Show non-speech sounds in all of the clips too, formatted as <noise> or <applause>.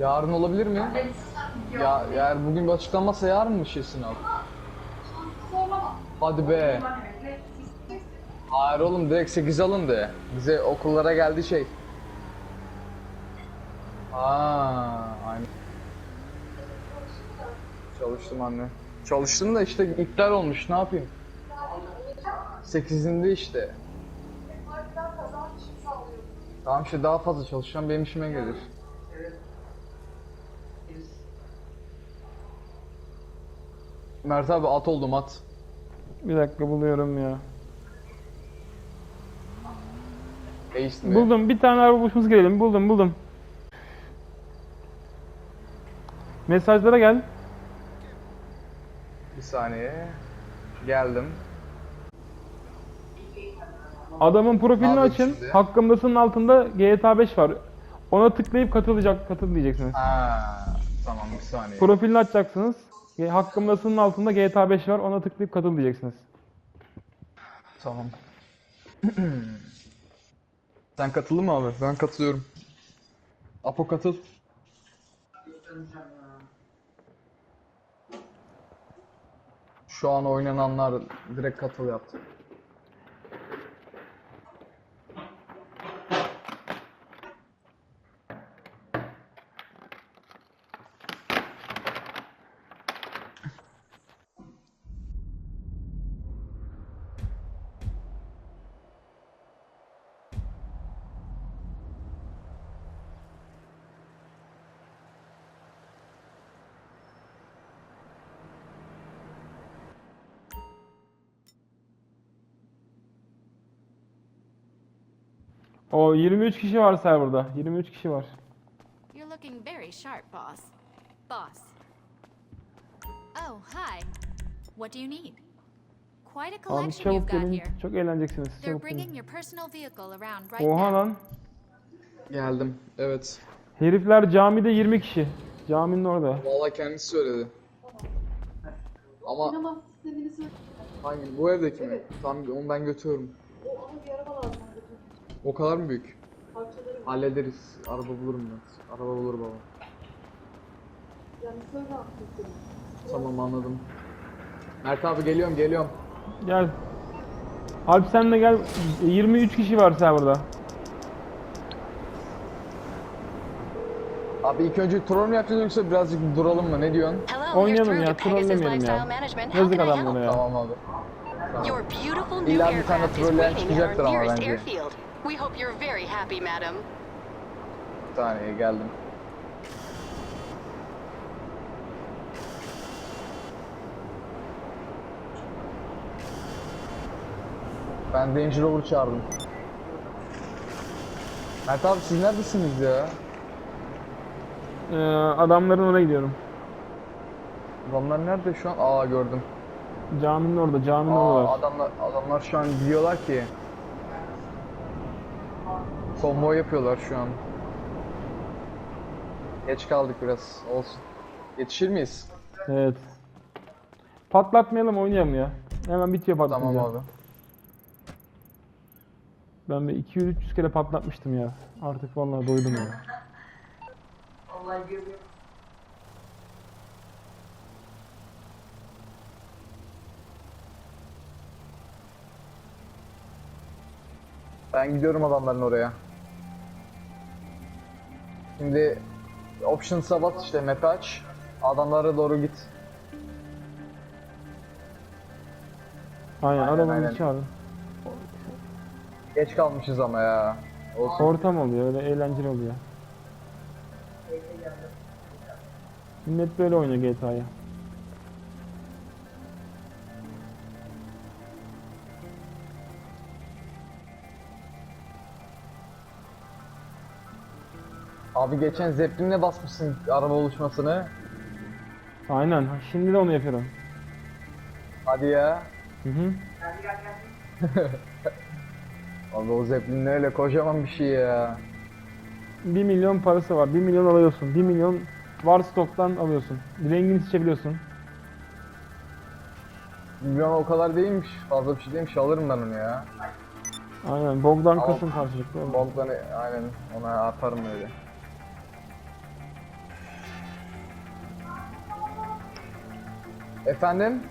Yarın olabilir mi? Ya eğer bugün bir açıklanmazsa yarın mı şey sınav? Hadi be. Hayır oğlum direkt 8 alın de. Bize okullara geldi şey. Aa, aynen. Çalıştım anne. Çalıştım da işte iptal olmuş ne yapayım? 8'inde işte. Tamam işte daha fazla çalışacağım benim işime gelir. Mert abi at oldum at. Bir dakika buluyorum ya. Ace mi? Buldum. Bir tane araba buluşması girelim. Buldum buldum. Mesajlara gel. Bir saniye. Geldim. Adamın profilini Abi açın. şimdi- Hakkımdasının altında GTA 5 var. Ona tıklayıp katılacak, katıl diyeceksiniz. Ha, tamam bir saniye. Profilini açacaksınız. E, Hakkımdasının altında GTA 5 var. Ona tıklayıp katıl diyeceksiniz. Tamam. <clears throat> Sen katıldın mı abi? Ben katılıyorum. Apo katıl. Şu an oynananlar direkt katıl yaptı. O 23 kişi var serverda. 23 kişi var. You're looking very sharp, boss. Boss. Oh, hi. What do you need? Quite a Abi collection you've çabuk got gelin. here. Çok eğleneceksiniz. They're Çabuk gelin. bringing your personal vehicle around right Oha now. lan. Geldim. Evet. Herifler camide 20 kişi. Caminin orada. Vallahi kendisi söyledi. Ama Sinema hangi? Bu evdeki mi? Tamam onu ben götürüyorum. O ama bir araba lazım. O kadar mı büyük? Parçaları var. Hallederiz. Araba bulurum ben. Araba bulur baba. Yani. Tamam anladım. Mert abi geliyorum geliyorum. Gel. Alp sen de gel. 23 kişi var serverda. Abi ilk önce troll mu yapacağız yoksa birazcık duralım mı? Ne diyorsun? Oynayalım ya, trollemeyelim ya. Yazık adamlara help? ya. Tamam abi. New İlla bir tane troller çıkacaktır ama bence. We hope you're very happy, madam. Bir saniye geldim. Ben Range Rover çağırdım. Mert abi siz neredesiniz ya? Ee, adamların oraya gidiyorum. Adamlar nerede şu an? Aa gördüm. Caminin orada. Caminin Aa, orada. adamlar, adamlar şu an gidiyorlar ki. Konvoy yapıyorlar şu an. Geç kaldık biraz. Olsun. Yetişir miyiz? Evet. Patlatmayalım oynayalım ya. Hemen bitiyor patlatınca. Tamam abi. Ben bir 200-300 kere patlatmıştım ya. Artık vallahi doydum ya. Ben gidiyorum adamların oraya. Şimdi Options'a bas işte map aç. Adamlara doğru git. Aynen, Aynen, arabanın aynen. içi abi. Geç kalmışız ama ya. Olsun. Ortam oluyor öyle eğlenceli oluyor. Millet böyle oynuyor GTA'yı. Abi geçen Zeppelin'e basmışsın araba oluşmasını. Aynen. Şimdi de onu yapıyorum. Hadi ya. Hı hı. <laughs> Abi o Zeppelin öyle kocaman bir şey ya. 1 milyon parası var. 1 milyon alıyorsun. 1 milyon var stoktan alıyorsun. Rengini seçebiliyorsun. Milyon o kadar değilmiş. Fazla bir şey değilmiş. Alırım ben onu ya. Aynen Bogdan Ama- kasın karşılıklı. Bogdan'ı aynen ona atarım öyle. Efendim?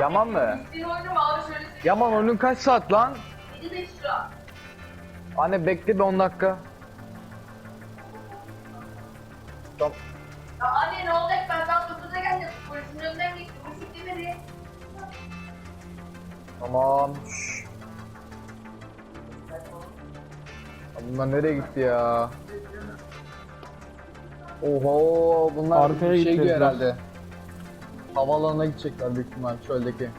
Yaman mı? Bir oynama abi şöyle Yaman oyunun kaç saat lan? 7 ekstra. Anne bekle bir 10 dakika. Tamam. Ya anne ne olacak ben daha 9'a geldim. Polisin önünden geçtim. Polisin demedi. Tamam. Şşş. Ya Bunlar nereye gitti ya? Oho bunlar Arkaya bir şey gideceğiz gidiyor biraz. herhalde. Havaalanına gidecekler büyük ihtimal çöldeki.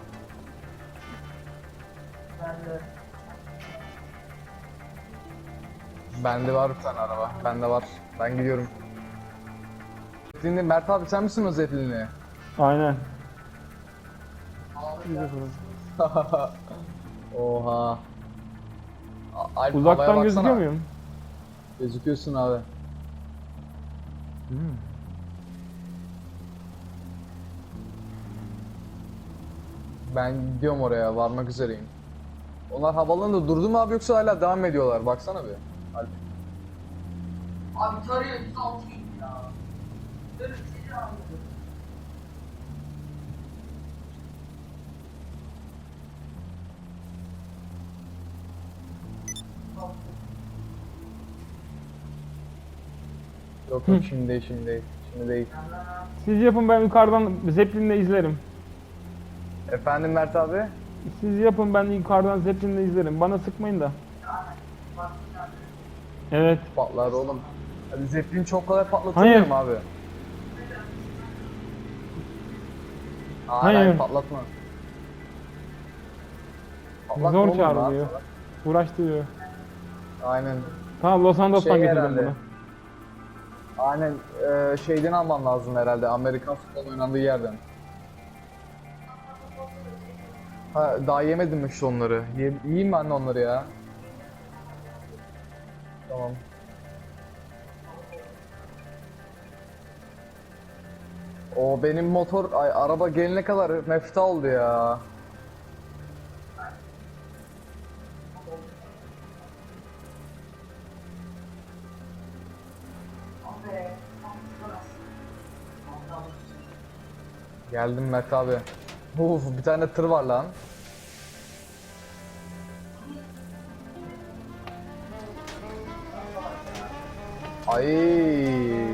Bende var bir tane araba. Bende var. Ben gidiyorum. Zeppelini Mert abi sen misin o Zeppelin'i? Aynen. <laughs> Oha. A- Alp, havaya Uzaktan baksana. gözüküyor muyum? Gözüküyorsun abi. Hmm. Ben gidiyorum oraya varmak üzereyim. Onlar havalanında durdu mu abi yoksa hala devam ediyorlar? Baksana bir. Alp. Abi tarıyor 106 ya. Böyle bir şey abi. Yok yok şimdi değil şimdi değil. Şimdi değil. Siz yapın ben yukarıdan Zeppelin'le izlerim. Efendim Mert abi? Siz yapın ben yukarıdan Zeppelin'le izlerim. Bana sıkmayın da. Evet. Patlar oğlum. Hadi Zeppelin çok kolay patlatılmıyor Hayır. mu abi? Aa, Hayır. hayır. patlatma. Patlatma Zor oğlum, çağrılıyor. rahat. Uğraştırıyor. Aynen. Tamam Los Santos'tan Şey getirdim herhalde. bunu. Aynen e, şeyden alman lazım herhalde Amerikan futbol oynandığı yerden. Ha, daha yemedim şu onları? Ye, yiyeyim ben de onları ya. Tamam. O benim motor, ay, araba gelene kadar mefta oldu ya. Geldim Mert abi. Uf bir tane tır var lan. Ay.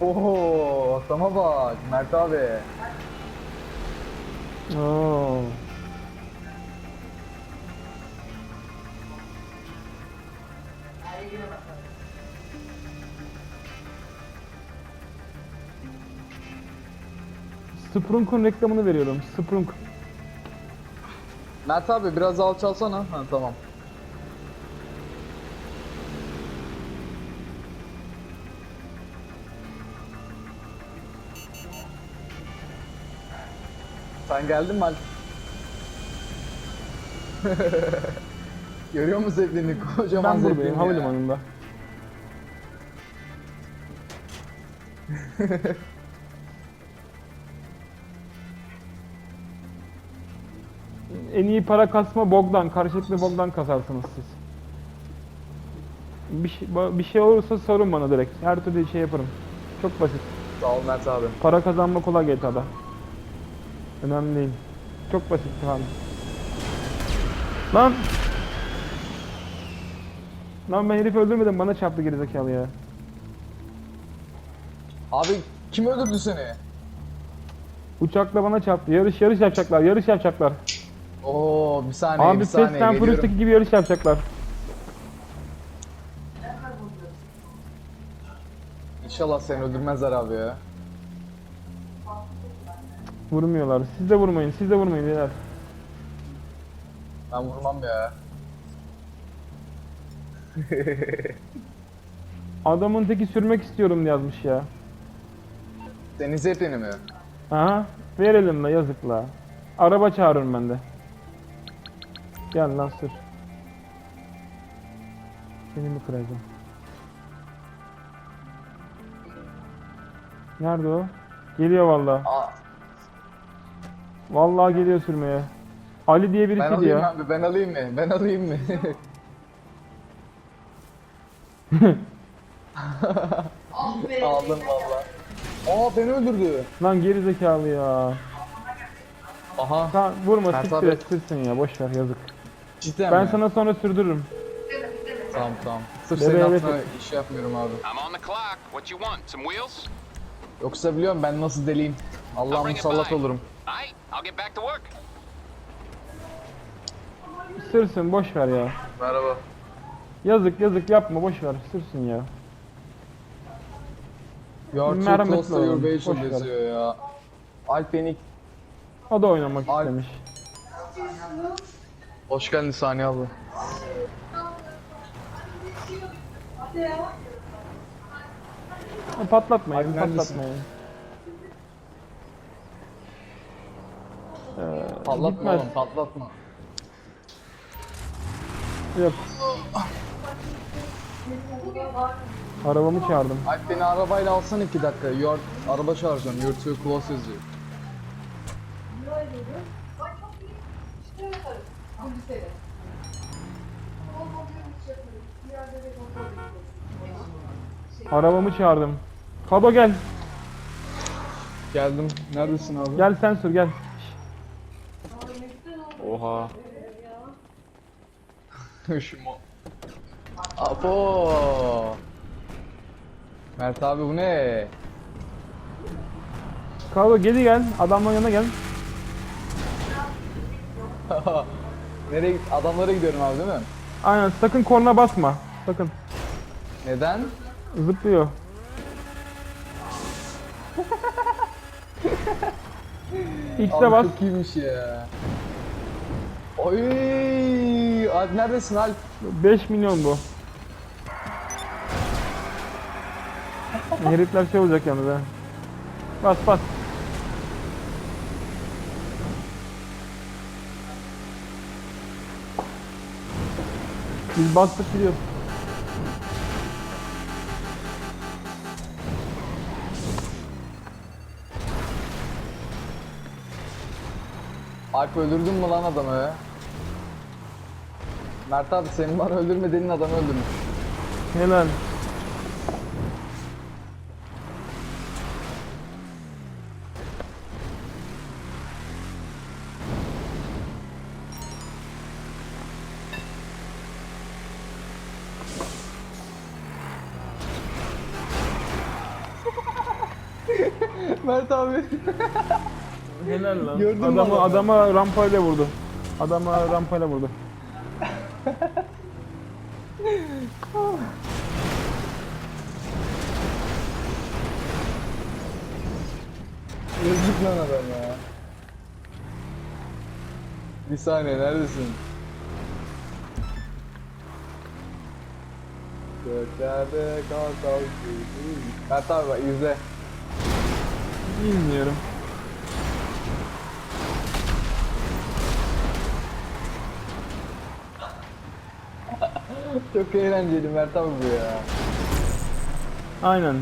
Oho, sana bak Mert abi. Oo. Sprunk'un reklamını veriyorum. Sprunk. Mert abi biraz alçalsana. Ha tamam. Sen geldin mi Alp? <laughs> Görüyor musun zeplini? Kocaman Ben zeplini buradayım ya. havalimanında. en iyi para kasma Bogdan. Karşılıklı Bogdan kasarsınız siz. Bir şey, bir şey olursa sorun bana direkt. Her türlü şey yaparım. Çok basit. Sağ ol Mert abi. Para kazanma kolay GTA'da. Önemli değil. Çok basit abi. Lan! Lan ben herif öldürmedim bana çarptı gerizekalı ya. Abi kim öldürdü seni? Uçakla bana çarptı. Yarış yarış yapacaklar. Yarış yapacaklar. Oo bir saniye Abi bir Fast saniye and geliyorum. Furious'taki gibi yarış yapacaklar. İnşallah seni öldürmezler abi ya. Vurmuyorlar. Siz de vurmayın. Siz de vurmayın beyler. Ben vurmam ya. <laughs> Adamın teki sürmek istiyorum yazmış ya. Senin zeplini mi? Aha. Verelim la yazık la. Araba çağırıyorum ben de. Gel lan sür. Seni mi kıracağım? Nerede o? Geliyor vallahi. Aa, Vallahi geliyor sürmeye. Ali diye ben birisi alayım diyor. abi ben alayım mı? Ben alayım mı? Be. Aldım valla. Aa beni öldürdü. Lan geri zekalı ya. Aha. Tamam vurma Mert siktir abi. et ya boş ver yazık. Cidden Ben mi? sana sonra sürdürürüm. Tamam tamam. Sırf senin evet. hatırına iş yapmıyorum abi. I'm on the clock. What you want? Some wheels? Yoksa biliyorum ben nasıl deliyim. Allah'a musallat by. Alright, I'll get back to work. Sürsün boş ver ya. Merhaba. Yazık yazık yapma boş ver sürsün ya. You are too Merhametli close to your boş ver. yazıyor ya. Alp beni... O da oynamak Ay. istemiş. Hoş geldin Saniye abla. Ha, Patlatmayın Ay, neredesin? patlatmayın. Ee, Patlatma gitmez. oğlum patlatma. Yok. Arabamı çağırdım. Alp beni arabayla alsan iki dakika. You are... Araba çağıracağım. You're too close yazıyor. Arabamı çağırdım. Kado gel. Geldim. Neredesin abi? Gel sen sür gel. Oha. <laughs> Şu mu? Apo. Mert abi bu ne? Kado geri gel. Adamların yanına gel. <laughs> Nereye adamlara gidiyorum abi değil mi? Aynen sakın korna basma. Sakın. Neden? Zıplıyor. <laughs> Abi bas. çok iyiymiş ya. Oy! Alp neredesin Alp? 5 milyon bu. Herifler şey olacak yalnız ha. Bas bas. Biz bastık gidiyoruz. Alp öldürdün mü lan adamı? Mert abi senin bana öldürmediğin adamı öldürmüş. Helal. <laughs> Mert abi. Helal lan. Gördün mü adamı, adamı? adama rampayla vurdu. Adama rampayla vurdu. Yazık lan adam ya. Bir saniye neredesin? Göklerde kartal gibi. Mert abi bak izle. Bilmiyorum. Çok eğlenceli Mert abi bu ya. Aynen.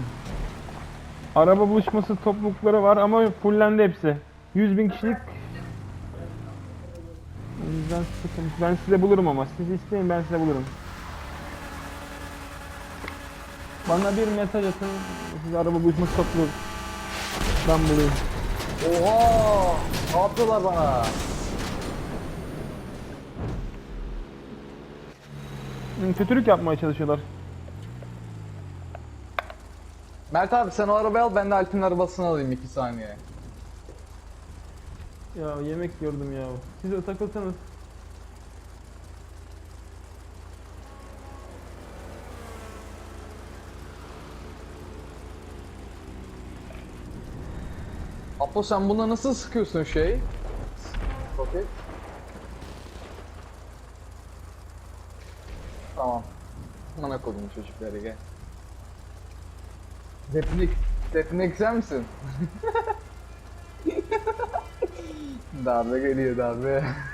Araba buluşması toplulukları var ama fullendi hepsi. 100 bin kişilik. O yüzden sıkıntı. Ben size bulurum ama. Siz isteyin ben size bulurum. Bana bir mesaj atın. Size araba buluşması topluluğu. Ben bulayım. Oha! Ne yapıyorlar bana? Kötülük yapmaya çalışıyorlar. Mert abi sen o arabayı al ben de Alp'in arabasını alayım 2 saniye. Ya yemek gördüm ya. Siz de takılsanız. Apo sen buna nasıl sıkıyorsun şey? Tamam. Bana kodum çocukları gel. Replik. Replik sen misin? <laughs> Darbe geliyor darbe.